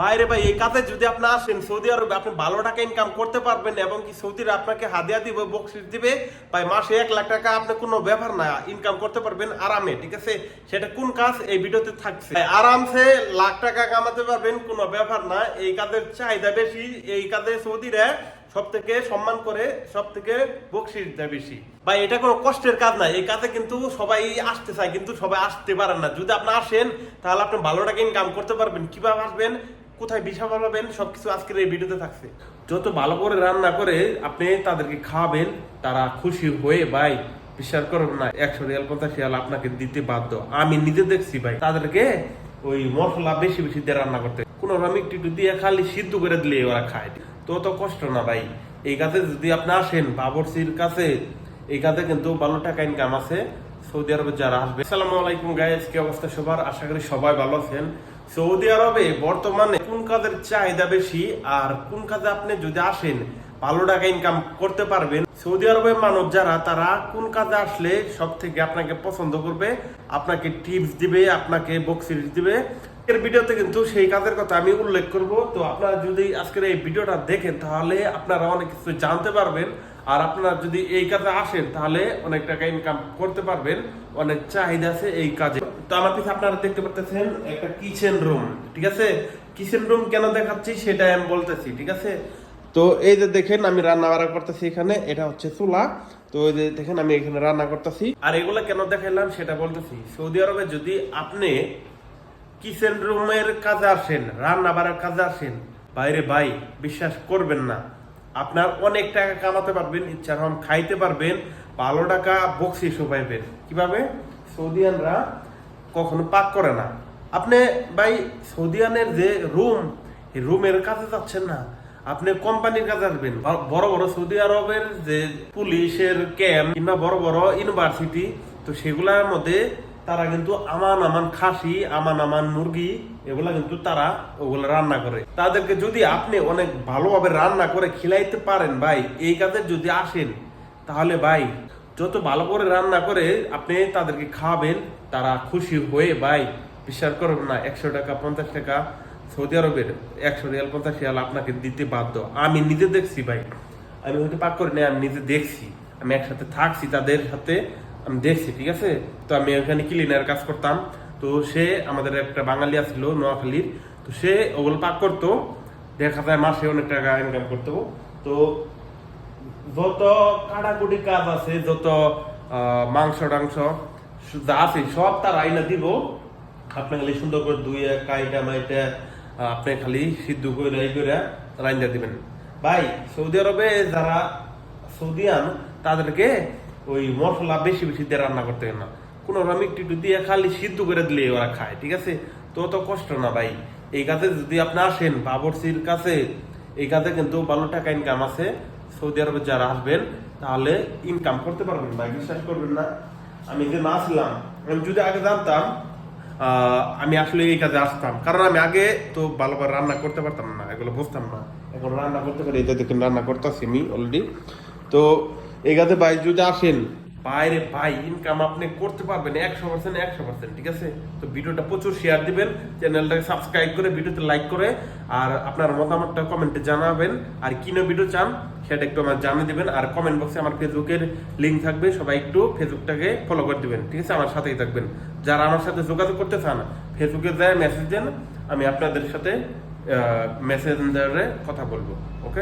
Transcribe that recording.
বাইরে ভাই, এই কাজে যদি আপনি আসেন, সৌদি আরবে আপনি ভালো টাকা ইনকাম করতে পারবেন এবং কি সৌদিরা আপনাকে হাদিয়া দিবে বকশিস দিবে, ভাই, মাসে এক লাখ টাকা আপনি কোনো ব্যাপার না ইনকাম করতে পারবেন আরামে, ঠিক আছে? সেটা কোন কাজ? এই ভিডিওতে থাকছে। আরামসে লাখ টাকা কামাতে পারবেন, কোনো ব্যাপার না, এই কাজের চাহিদা বেশি, এই কাজে সৌদিরা সব থেকে সম্মান করে সব থেকে বকশিস দেয় বেশি। ভাই, এটা কোনো কষ্টের কাজ না, এই কাজে কিন্তু সবাই আসতে চায়, কিন্তু সবাই আসতে পারেন না। যদি আপনি আসেন, তাহলে আপনি ভালো টাকা ইনকাম করতে পারবেন। কীভাবে আসবেন? কোথায় ভিসা পাবেন সবকিছু আজকের এই ভিডিওতে থাকছে। যত ভালো করে রান্না করে আপনি তাদেরকে খাওয়াবেন, তারা খুশি হয়ে ভাই, বিশ্বাস করবেন না, একশো রিয়াল পঞ্চাশ রিয়াল আপনাকে দিতে বাধ্য। আমি নিজে দেখছি ভাই, তাদেরকে ওই মশলা বেশি বেশি দিয়ে রান্না করতে। কোনো রকম একটু দিয়ে খালি সিদ্ধ করে দিলে ওরা খায়। তো তো কষ্ট না ভাই। এই কাজে যদি আপনি আসেন, বাবরসির কাছে, এই কাজে কিন্তু ভালো টাকা ইনকাম আছে। সৌদি আরবে যারা আসবে, আসসালামু আলাইকুম গাইস কি অবস্থা সবার? আশা করি সবাই ভালো আছেন। সৌদি আরবে বর্তমানে কোন কাজের চাহিদা বেশি আর কোন কাজে আপনি যদি আসেন, ভালো টাকা ইনকাম করতে পারবেন। সৌদি আরবের মানুষ যারা, তারা কোন কাজে আসলে সব থেকে আপনাকে পছন্দ করবে? আপনাকে টিপস দিবে, আপনাকে বক্সিস দিবে। এর ভিডিওতে কিন্তু সেই কাজের কথা আমি উল্লেখ করব। তো আপনারা যদি আজকের এই ভিডিওটা দেখেন, তাহলে আপনারা অনেক কিছু জানতে পারবেন। আর আপনারা যদি এই কাজে আসেন, তাহলে অনেক টাকা ইনকাম করতে পারবেন, অনেক চাহিদা আছে এই কাজে। তো আমার পিছনে আপনারা দেখতে পারতেছেন একটা কিচেন রুম ঠিক আছে? কিচেন রুম কেন দেখাচ্ছি সেটা আমি বলতেছি, ঠিক আছে? তো এই যে দেখেন, আমি রান্না বান্না করতেছি এখানে, এটা হচ্ছে চুলা। তো এই যে দেখেন, আমি এখানে রান্না করতেছি। আর এগুলা কেন দেখাইলাম সেটা বলতেছি। সৌদি আরবে যদি আপনি কিচেন রুমের কাজে আসেন রান্না বাড়ার কাজে আসেন, বাইরে ভাই, বিশ্বাস করবেন না। আপনার অনেক টাকা কামাতে পারবেন ইচ্ছা রকম খাইতে পারবেন, ভালো টাকা বকশিসও পাইবেন। কীভাবে? সৌদিয়ানরা কখনো পাক করে না। আপনি ভাই সৌদিয়ানের যে রুম রুমের কাছে যাচ্ছেন না। আপনি কোম্পানির কাজে আসবেন। বড় বড় সৌদি আরবের যে পুলিশের ক্যাম্প কিংবা বড় বড় ইউনিভার্সিটি, তো সেগুলোর মধ্যে তারা কিন্তু আমান আমান খাসি, আমান আমান মুরগি, এগুলা কিন্তু তারা ওগুলো রান্না করে। তাদেরকে যদি আপনি অনেক ভালোভাবে রান্না করে খিলাইতে পারেন ভাই, এই কাজে যদি আসেন, তাহলে ভাই, যত ভালো করে রান্না করে আপনি তাদেরকে খাওয়াবেন, তারা খুশি হয়ে ভাই, বিশ্বাস করবেন না, একশো টাকা, পঞ্চাশ টাকা, সৌদি আরবের একশো রিয়াল, পঞ্চাশ রিয়াল আপনাকে দিতে বাধ্য। আমি নিজে দেখছি ভাই, আমি হয়তো পাক করি না আমি নিজে দেখছি, আমি একসাথে থাকছি তাদের সাথে আমি দেখছি, ঠিক আছে? তো আমি ওখানে ক্লিনার কাজ করতাম। তো সে আমাদের একটা বাঙালি আসছিল, নোয়াখালীর। তো সে ওগুলো পাক করতো। দেখা যায় মাসে অনেক টাকা ইনকাম করতো। তো যত কাটাকুটি কাজ আছে, যত মাংস টাংস যা আছে, সব তার আইনা দিব। আপনি খালি সুন্দর করে দুই কাইটা মাইটা আপনি খালি সিদ্ধ করে, এই করে রাইন্দা দিবেন। ভাই, সৌদি আরবে যারা সৌদিয়ান, তাদেরকে ওই মশলা বেশি বেশি দিয়ে রান্না করতে না। কোনো রকম একটু একটু দিয়ে খালি সিদ্ধ করে দিলে ওরা খায়, ঠিক আছে? তো তো কষ্ট না ভাই। এই কাজে যদি আপনি আসেন বাবরসির কাছে, এই কাজে কিন্তু ভালো টাকা ইনকাম আছে। সৌদি আরবে যারা আসবেন, তাহলে ইনকাম করতে পারবেন ভাই বিশ্বাস করবেন না। আমি যে না আসলাম, আমি যদি আগে জানতাম আমি আসলে এই কাজে আসতাম। কারণ আমি আগে তো ভালোভাবে রান্না করতে পারতাম না, এগুলো বুঝতাম না। এখন রান্না করতে পারি এটা দেখেন রান্না করতেছি আমি অলরেডি তো কাজে ভাই যদি আসেন। বাইরে ভাই ইনকাম আপনি করতে পারবেন একশো পার্সেন্ট একশো পার্সেন্ট ঠিক আছে? তো ভিডিওটা প্রচুর শেয়ার দিবেন, চ্যানেলটাকে সাবস্ক্রাইব করে, ভিডিওতে লাইক করে, আর আপনার মতামতটা কমেন্টে জানাবেন। আর কিনো ভিডিও চান, সেটা একটু আমার জানিয়ে দিবেন, আর কমেন্ট বক্সে আমার ফেসবুকের লিঙ্ক থাকবে, সবাই একটু ফেসবুকটাকে ফলো করে দিবেন, ঠিক আছে? আমার সাথেই থাকবেন। যারা আমার সাথে যোগাযোগ করতে চান, ফেসবুকে যায় মেসেজ দেন, আমি আপনাদের সাথে মেসেঞ্জারে কথা বলব ওকে